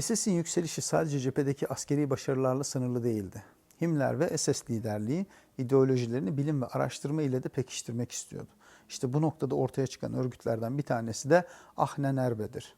SS'in yükselişi sadece cephedeki askeri başarılarla sınırlı değildi. Himmler ve SS liderliği ideolojilerini bilim ve araştırma ile de pekiştirmek istiyordu. İşte bu noktada ortaya çıkan örgütlerden bir tanesi de Ahnenerbe'dir.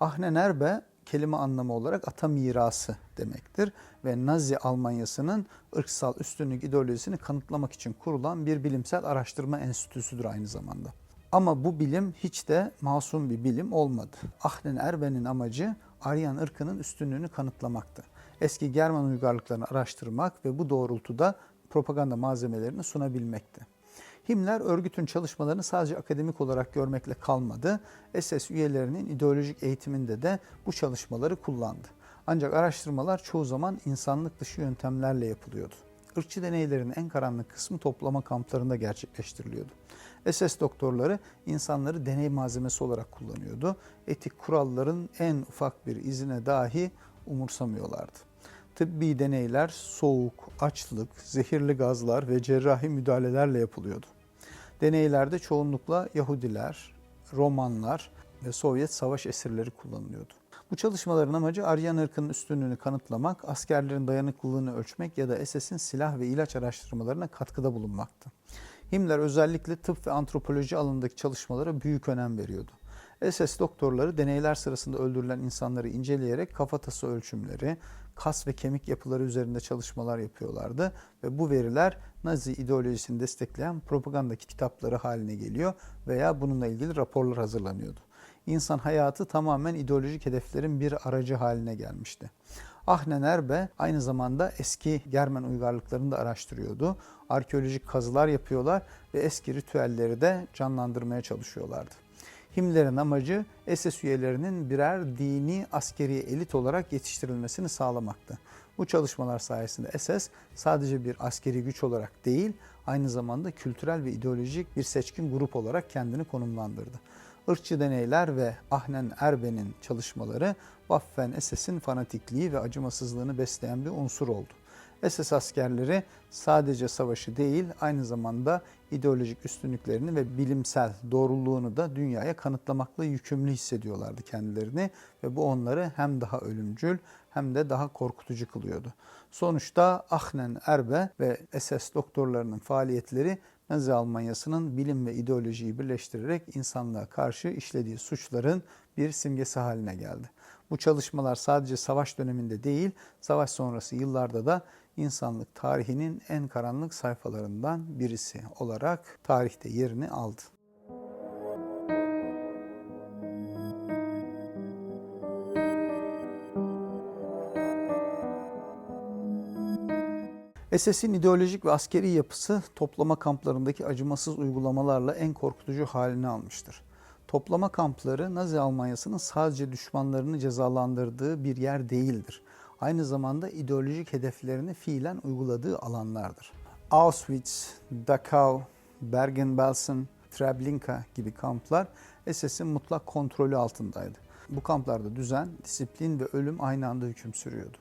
Ahnenerbe kelime anlamı olarak ata mirası demektir ve Nazi Almanyası'nın ırksal üstünlük ideolojisini kanıtlamak için kurulan bir bilimsel araştırma enstitüsüdür aynı zamanda. Ama bu bilim hiç de masum bir bilim olmadı. Ahnenerbe'nin amacı Aryan ırkının üstünlüğünü kanıtlamaktı. Eski German uygarlıklarını araştırmak ve bu doğrultuda propaganda malzemelerini sunabilmekti. Himmler örgütün çalışmalarını sadece akademik olarak görmekle kalmadı. SS üyelerinin ideolojik eğitiminde de bu çalışmaları kullandı. Ancak araştırmalar çoğu zaman insanlık dışı yöntemlerle yapılıyordu. Irkçı deneylerin en karanlık kısmı toplama kamplarında gerçekleştiriliyordu. SS doktorları insanları deney malzemesi olarak kullanıyordu. Etik kuralların en ufak bir izine dahi umursamıyorlardı. Tıbbi deneyler soğuk, açlık, zehirli gazlar ve cerrahi müdahalelerle yapılıyordu. Deneylerde çoğunlukla Yahudiler, Romanlar ve Sovyet savaş esirleri kullanılıyordu. Bu çalışmaların amacı Aryan ırkının üstünlüğünü kanıtlamak, askerlerin dayanıklılığını ölçmek ya da SS'in silah ve ilaç araştırmalarına katkıda bulunmaktı. Himmler özellikle tıp ve antropoloji alanındaki çalışmalara büyük önem veriyordu. SS doktorları deneyler sırasında öldürülen insanları inceleyerek kafatası ölçümleri, kas ve kemik yapıları üzerinde çalışmalar yapıyorlardı ve bu veriler Nazi ideolojisini destekleyen propaganda kitapları haline geliyor veya bununla ilgili raporlar hazırlanıyordu. İnsan hayatı tamamen ideolojik hedeflerin bir aracı haline gelmişti. Ahnenerbe aynı zamanda eski Germen uygarlıklarını da araştırıyordu. Arkeolojik kazılar yapıyorlar ve eski ritüelleri de canlandırmaya çalışıyorlardı. Himmler'in amacı SS üyelerinin birer dini askeri elit olarak yetiştirilmesini sağlamaktı. Bu çalışmalar sayesinde SS sadece bir askeri güç olarak değil, aynı zamanda kültürel ve ideolojik bir seçkin grup olarak kendini konumlandırdı. Irkçı deneyler ve Ahnen Erbe'nin çalışmaları Waffen SS'in fanatikliği ve acımasızlığını besleyen bir unsur oldu. SS askerleri sadece savaşı değil aynı zamanda ideolojik üstünlüklerini ve bilimsel doğruluğunu da dünyaya kanıtlamakla yükümlü hissediyorlardı kendilerini ve bu onları hem daha ölümcül hem de daha korkutucu kılıyordu. Sonuçta Ahnen Erbe ve SS doktorlarının faaliyetleri Nazi Almanyası'nın bilim ve ideolojiyi birleştirerek insanlığa karşı işlediği suçların bir simgesi haline geldi. Bu çalışmalar sadece savaş döneminde değil, savaş sonrası yıllarda da insanlık tarihinin en karanlık sayfalarından birisi olarak tarihte yerini aldı. SS'in ideolojik ve askeri yapısı toplama kamplarındaki acımasız uygulamalarla en korkutucu halini almıştır. Toplama kampları Nazi Almanyası'nın sadece düşmanlarını cezalandırdığı bir yer değildir. Aynı zamanda ideolojik hedeflerini fiilen uyguladığı alanlardır. Auschwitz, Dachau, Bergen-Belsen, Treblinka gibi kamplar SS'in mutlak kontrolü altındaydı. Bu kamplarda düzen, disiplin ve ölüm aynı anda hüküm sürüyordu.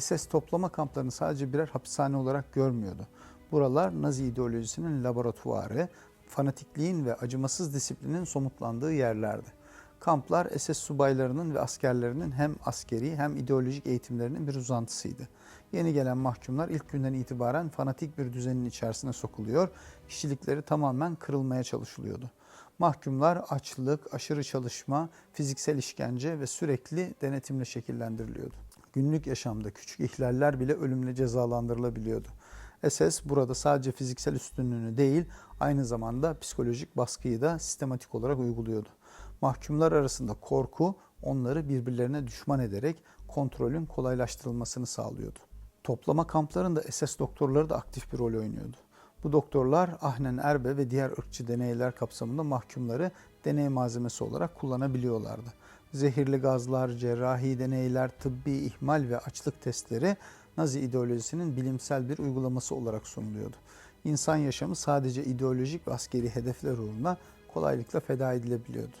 SS toplama kamplarını sadece birer hapishane olarak görmüyordu. Buralar Nazi ideolojisinin laboratuvarı, fanatikliğin ve acımasız disiplinin somutlandığı yerlerdi. Kamplar SS subaylarının ve askerlerinin hem askeri hem ideolojik eğitimlerinin bir uzantısıydı. Yeni gelen mahkumlar ilk günden itibaren fanatik bir düzenin içerisine sokuluyor, kişilikleri tamamen kırılmaya çalışılıyordu. Mahkumlar açlık, aşırı çalışma, fiziksel işkence ve sürekli denetimle şekillendiriliyordu. Günlük yaşamda küçük ihlaller bile ölümle cezalandırılabiliyordu. SS burada sadece fiziksel üstünlüğünü değil, aynı zamanda psikolojik baskıyı da sistematik olarak uyguluyordu. Mahkumlar arasında korku onları birbirlerine düşman ederek kontrolün kolaylaştırılmasını sağlıyordu. Toplama kamplarında SS doktorları da aktif bir rol oynuyordu. Bu doktorlar Ahnen Erbe ve diğer ırkçı deneyler kapsamında mahkumları deney malzemesi olarak kullanabiliyorlardı. Zehirli gazlar, cerrahi deneyler, tıbbi ihmal ve açlık testleri Nazi ideolojisinin bilimsel bir uygulaması olarak sunuluyordu. İnsan yaşamı sadece ideolojik ve askeri hedefler uğruna kolaylıkla feda edilebiliyordu.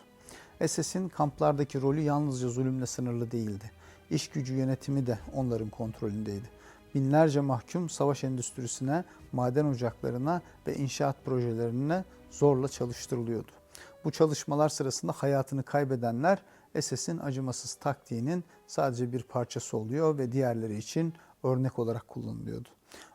SS'in kamplardaki rolü yalnızca zulümle sınırlı değildi. İş gücü yönetimi de onların kontrolündeydi. Binlerce mahkum savaş endüstrisine, maden ocaklarına ve inşaat projelerine zorla çalıştırılıyordu. Bu çalışmalar sırasında hayatını kaybedenler SS'in acımasız taktiğinin sadece bir parçası oluyor ve diğerleri için örnek olarak kullanılıyordu.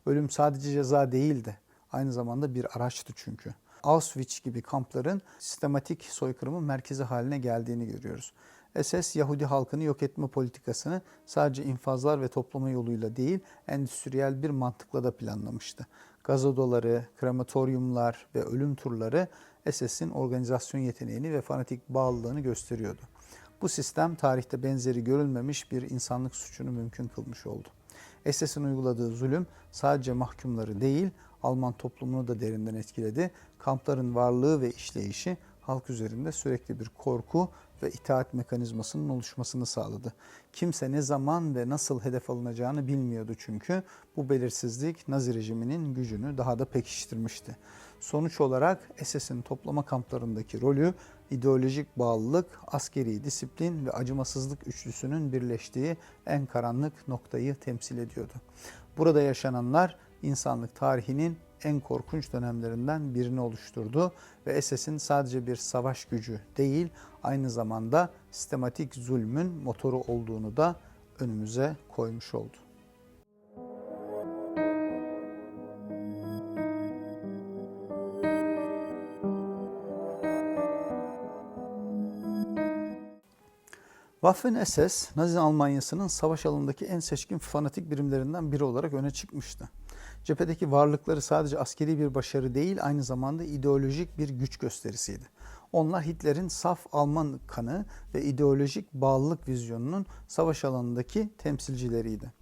Ölüm sadece ceza değildi. Aynı zamanda bir araçtı çünkü. Auschwitz gibi kampların sistematik soykırımın merkezi haline geldiğini görüyoruz. SS Yahudi halkını yok etme politikasını sadece infazlar ve toplama yoluyla değil, endüstriyel bir mantıkla da planlamıştı. Gaz odaları, krematoryumlar ve ölüm turları SS'in organizasyon yeteneğini ve fanatik bağlılığını gösteriyordu. Bu sistem tarihte benzeri görülmemiş bir insanlık suçunu mümkün kılmış oldu. SS'in uyguladığı zulüm sadece mahkumları değil, Alman toplumunu da derinden etkiledi. Kampların varlığı ve işleyişi halk üzerinde sürekli bir korku ve itaat mekanizmasının oluşmasını sağladı. Kimse ne zaman ve nasıl hedef alınacağını bilmiyordu çünkü bu belirsizlik Nazi rejiminin gücünü daha da pekiştirmişti. Sonuç olarak SS'in toplama kamplarındaki rolü ideolojik bağlılık, askeri disiplin ve acımasızlık üçlüsünün birleştiği en karanlık noktayı temsil ediyordu. Burada yaşananlar insanlık tarihinin en korkunç dönemlerinden birini oluşturdu ve SS'in sadece bir savaş gücü değil, aynı zamanda sistematik zulmün motoru olduğunu da önümüze koymuş oldu. Waffen SS, Nazi Almanyası'nın savaş alanındaki en seçkin fanatik birimlerinden biri olarak öne çıkmıştı. Cephedeki varlıkları sadece askeri bir başarı değil, aynı zamanda ideolojik bir güç gösterisiydi. Onlar Hitler'in saf Alman kanı ve ideolojik bağlılık vizyonunun savaş alanındaki temsilcileriydi.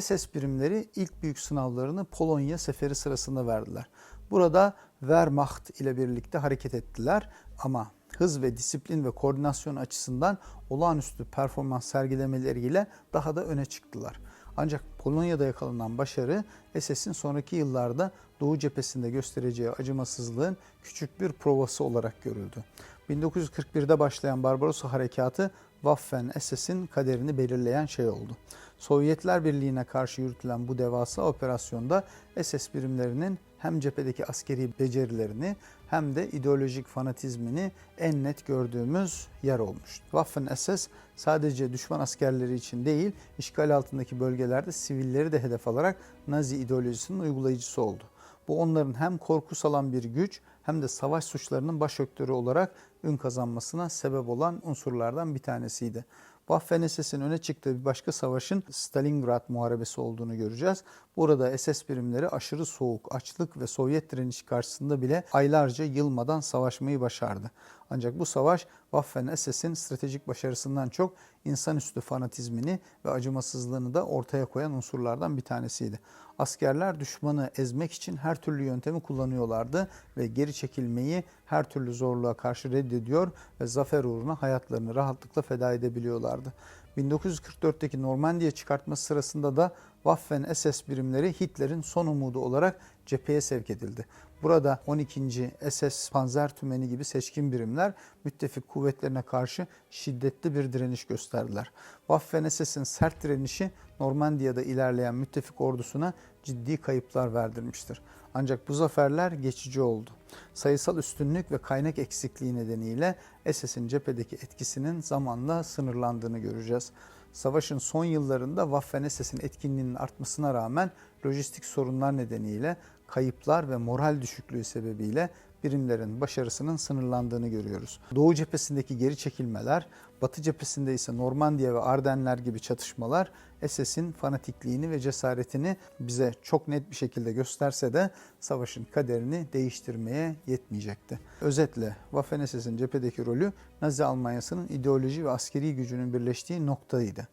SS birimleri ilk büyük sınavlarını Polonya seferi sırasında verdiler. Burada Wehrmacht ile birlikte hareket ettiler ama hız ve disiplin ve koordinasyon açısından olağanüstü performans sergilemeleriyle daha da öne çıktılar. Ancak Polonya'da yakalanan başarı SS'in sonraki yıllarda Doğu cephesinde göstereceği acımasızlığın küçük bir provası olarak görüldü. 1941'de başlayan Barbarossa Harekatı Waffen SS'in kaderini belirleyen şey oldu. Sovyetler Birliği'ne karşı yürütülen bu devasa operasyonda SS birimlerinin hem cephedeki askeri becerilerini hem de ideolojik fanatizmini en net gördüğümüz yer olmuş. Waffen SS sadece düşman askerleri için değil, işgal altındaki bölgelerde sivilleri de hedef alarak Nazi ideolojisinin uygulayıcısı oldu. Bu onların hem korku salan bir güç hem de savaş suçlarının başöktörü olarak ün kazanmasına sebep olan unsurlardan bir tanesiydi. Waffen SS'in öne çıktığı bir başka savaşın Stalingrad Muharebesi olduğunu göreceğiz. Burada SS birimleri aşırı soğuk, açlık ve Sovyet direnişi karşısında bile aylarca yılmadan savaşmayı başardı. Ancak bu savaş Waffen SS'in stratejik başarısından çok insanüstü fanatizmini ve acımasızlığını da ortaya koyan unsurlardan bir tanesiydi. Askerler düşmanı ezmek için her türlü yöntemi kullanıyorlardı ve geri çekilmeyi her türlü zorluğa karşı reddediyor ve zafer uğruna hayatlarını rahatlıkla feda edebiliyorlardı. 1944'teki Normandiya çıkartması sırasında da Waffen SS birimleri Hitler'in son umudu olarak cepheye sevk edildi. Burada 12. SS Panzer Tümeni gibi seçkin birimler müttefik kuvvetlerine karşı şiddetli bir direniş gösterdiler. Waffen SS'in sert direnişi Normandiya'da ilerleyen müttefik ordusuna ciddi kayıplar verdirmiştir. Ancak bu zaferler geçici oldu. Sayısal üstünlük ve kaynak eksikliği nedeniyle SS'in cephedeki etkisinin zamanla sınırlandığını göreceğiz. Savaşın son yıllarında Waffen SS'in etkinliğinin artmasına rağmen lojistik sorunlar nedeniyle kayıplar ve moral düşüklüğü sebebiyle birimlerin başarısının sınırlandığını görüyoruz. Doğu cephesindeki geri çekilmeler, Batı cephesinde ise Normandiya ve Ardenler gibi çatışmalar SS'in fanatikliğini ve cesaretini bize çok net bir şekilde gösterse de savaşın kaderini değiştirmeye yetmeyecekti. Özetle Waffen SS'in cephedeki rolü Nazi Almanyası'nın ideoloji ve askeri gücünün birleştiği noktaydı.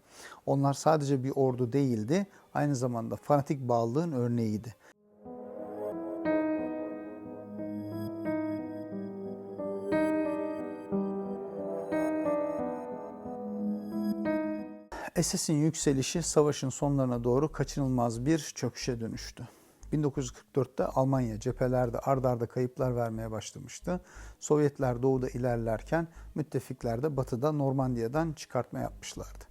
Onlar sadece bir ordu değildi, aynı zamanda fanatik bağlılığın örneğiydi. SS'in yükselişi savaşın sonlarına doğru kaçınılmaz bir çöküşe dönüştü. 1944'te Almanya cephelerde ard arda kayıplar vermeye başlamıştı. Sovyetler doğuda ilerlerken müttefikler de batıda Normandiya'dan çıkartma yapmışlardı.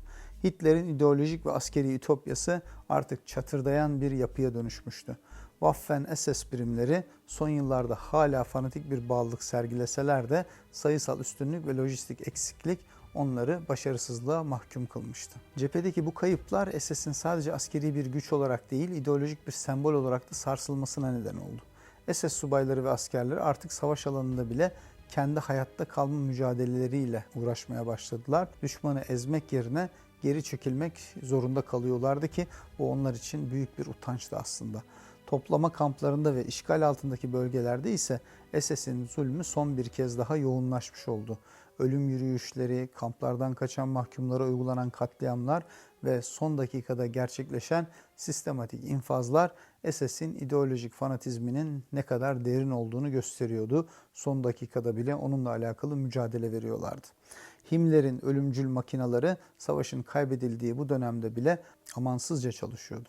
Hitler'in ideolojik ve askeri ütopyası artık çatırdayan bir yapıya dönüşmüştü. Waffen SS birimleri son yıllarda hala fanatik bir bağlılık sergileseler de sayısal üstünlük ve lojistik eksiklik onları başarısızlığa mahkum kılmıştı. Cephedeki bu kayıplar SS'in sadece askeri bir güç olarak değil, ideolojik bir sembol olarak da sarsılmasına neden oldu. SS subayları ve askerleri artık savaş alanında bile kendi hayatta kalma mücadeleleriyle uğraşmaya başladılar. Düşmanı ezmek yerine geri çekilmek zorunda kalıyorlardı ki bu onlar için büyük bir utançtı aslında. Toplama kamplarında ve işgal altındaki bölgelerde ise SS'in zulmü son bir kez daha yoğunlaşmış oldu. Ölüm yürüyüşleri, kamplardan kaçan mahkumlara uygulanan katliamlar ve son dakikada gerçekleşen sistematik infazlar SS'in ideolojik fanatizminin ne kadar derin olduğunu gösteriyordu. Son dakikada bile onunla alakalı mücadele veriyorlardı. Himmler'in ölümcül makinaları savaşın kaybedildiği bu dönemde bile amansızca çalışıyordu.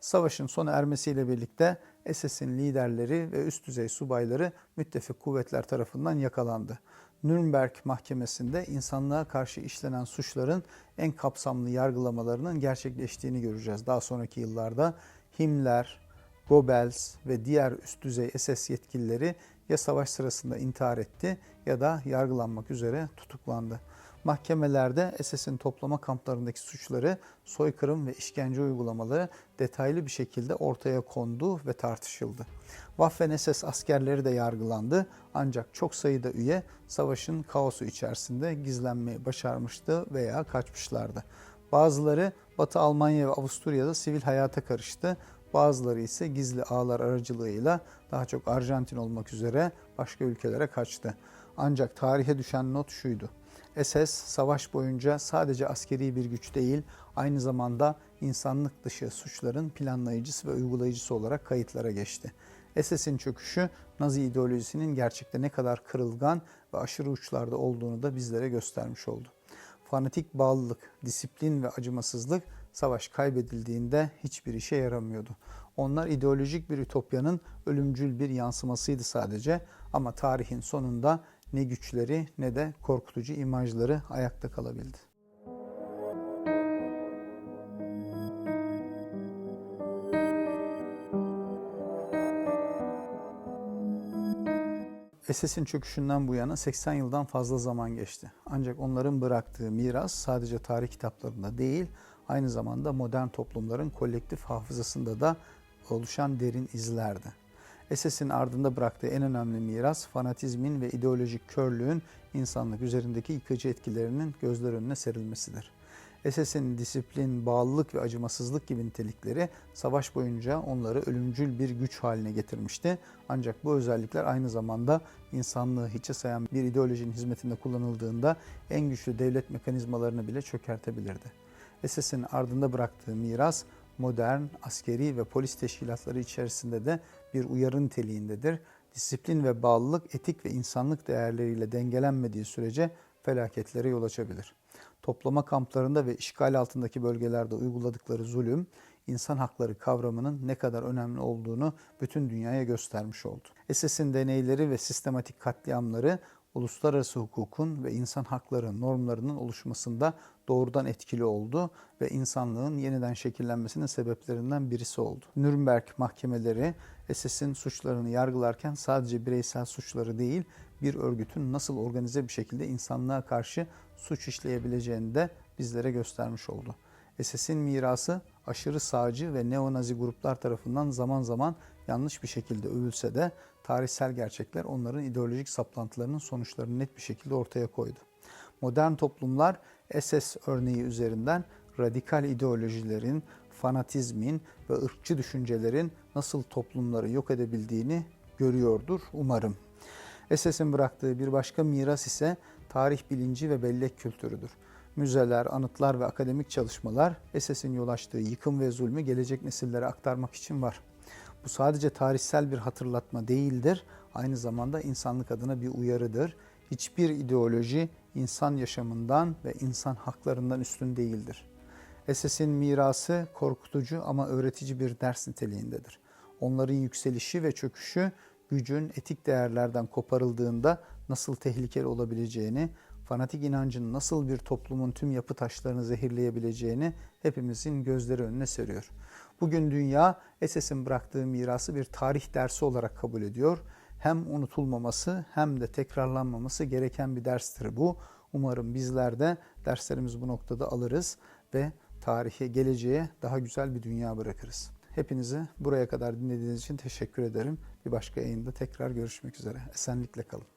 Savaşın sona ermesiyle birlikte SS'in liderleri ve üst düzey subayları müttefik kuvvetler tarafından yakalandı. Nürnberg mahkemesinde insanlığa karşı işlenen suçların en kapsamlı yargılamalarının gerçekleştiğini göreceğiz. Daha sonraki yıllarda Himmler, Goebbels ve diğer üst düzey SS yetkilileri ya savaş sırasında intihar etti ya da yargılanmak üzere tutuklandı. Mahkemelerde SS'in toplama kamplarındaki suçları, soykırım ve işkence uygulamaları detaylı bir şekilde ortaya kondu ve tartışıldı. Waffen SS askerleri de yargılandı ancak çok sayıda üye savaşın kaosu içerisinde gizlenmeyi başarmıştı veya kaçmışlardı. Bazıları Batı Almanya ve Avusturya'da sivil hayata karıştı. Bazıları ise gizli ağlar aracılığıyla daha çok Arjantin olmak üzere başka ülkelere kaçtı. Ancak tarihe düşen not şuydu. SS savaş boyunca sadece askeri bir güç değil, aynı zamanda insanlık dışı suçların planlayıcısı ve uygulayıcısı olarak kayıtlara geçti. SS'in çöküşü Nazi ideolojisinin gerçekte ne kadar kırılgan ve aşırı uçlarda olduğunu da bizlere göstermiş oldu. Fanatik bağlılık, disiplin ve acımasızlık savaş kaybedildiğinde hiçbir işe yaramıyordu. Onlar ideolojik bir ütopyanın ölümcül bir yansımasıydı sadece ama tarihin sonunda ne güçleri ne de korkutucu imajları ayakta kalabildi. SS'in çöküşünden bu yana 80 yıldan fazla zaman geçti. Ancak onların bıraktığı miras sadece tarih kitaplarında değil, aynı zamanda modern toplumların kolektif hafızasında da oluşan derin izlerdi. SS'in ardında bıraktığı en önemli miras fanatizmin ve ideolojik körlüğün insanlık üzerindeki yıkıcı etkilerinin gözler önüne serilmesidir. SS'in disiplin, bağlılık ve acımasızlık gibi nitelikleri savaş boyunca onları ölümcül bir güç haline getirmişti. Ancak bu özellikler aynı zamanda insanlığı hiçe sayan bir ideolojinin hizmetinde kullanıldığında en güçlü devlet mekanizmalarını bile çökertebilirdi. SS'in ardında bıraktığı miras modern, askeri ve polis teşkilatları içerisinde de bir uyarı niteliğindedir. Disiplin ve bağlılık etik ve insanlık değerleriyle dengelenmediği sürece felaketlere yol açabilir. Toplama kamplarında ve işgal altındaki bölgelerde uyguladıkları zulüm, insan hakları kavramının ne kadar önemli olduğunu bütün dünyaya göstermiş oldu. SS'in deneyleri ve sistematik katliamları uluslararası hukukun ve insan hakları normlarının oluşmasında doğrudan etkili oldu ve insanlığın yeniden şekillenmesinin sebeplerinden birisi oldu. Nürnberg mahkemeleri SS'in suçlarını yargılarken sadece bireysel suçları değil, bir örgütün nasıl organize bir şekilde insanlığa karşı suç işleyebileceğini de bizlere göstermiş oldu. SS'in mirası aşırı sağcı ve neonazi gruplar tarafından zaman zaman yanlış bir şekilde övülse de tarihsel gerçekler onların ideolojik saplantılarının sonuçlarını net bir şekilde ortaya koydu. Modern toplumlar SS örneği üzerinden radikal ideolojilerin, fanatizmin ve ırkçı düşüncelerin nasıl toplumları yok edebildiğini görüyordur umarım. SS'in bıraktığı bir başka miras ise tarih bilinci ve bellek kültürüdür. Müzeler, anıtlar ve akademik çalışmalar SS'in yol açtığı yıkım ve zulmü gelecek nesillere aktarmak için var. Bu sadece tarihsel bir hatırlatma değildir, aynı zamanda insanlık adına bir uyarıdır. Hiçbir ideoloji insan yaşamından ve insan haklarından üstün değildir. SS'in mirası korkutucu ama öğretici bir ders niteliğindedir. Onların yükselişi ve çöküşü gücün etik değerlerden koparıldığında nasıl tehlikeli olabileceğini, fanatik inancın nasıl bir toplumun tüm yapı taşlarını zehirleyebileceğini hepimizin gözleri önüne seriyor. Bugün dünya SS'in bıraktığı mirası bir tarih dersi olarak kabul ediyor. Hem unutulmaması hem de tekrarlanmaması gereken bir derstir bu. Umarım bizler de derslerimizi bu noktada alırız ve tarihe, geleceğe daha güzel bir dünya bırakırız. Hepinizi buraya kadar dinlediğiniz için teşekkür ederim. Bir başka yayında tekrar görüşmek üzere. Esenlikle kalın.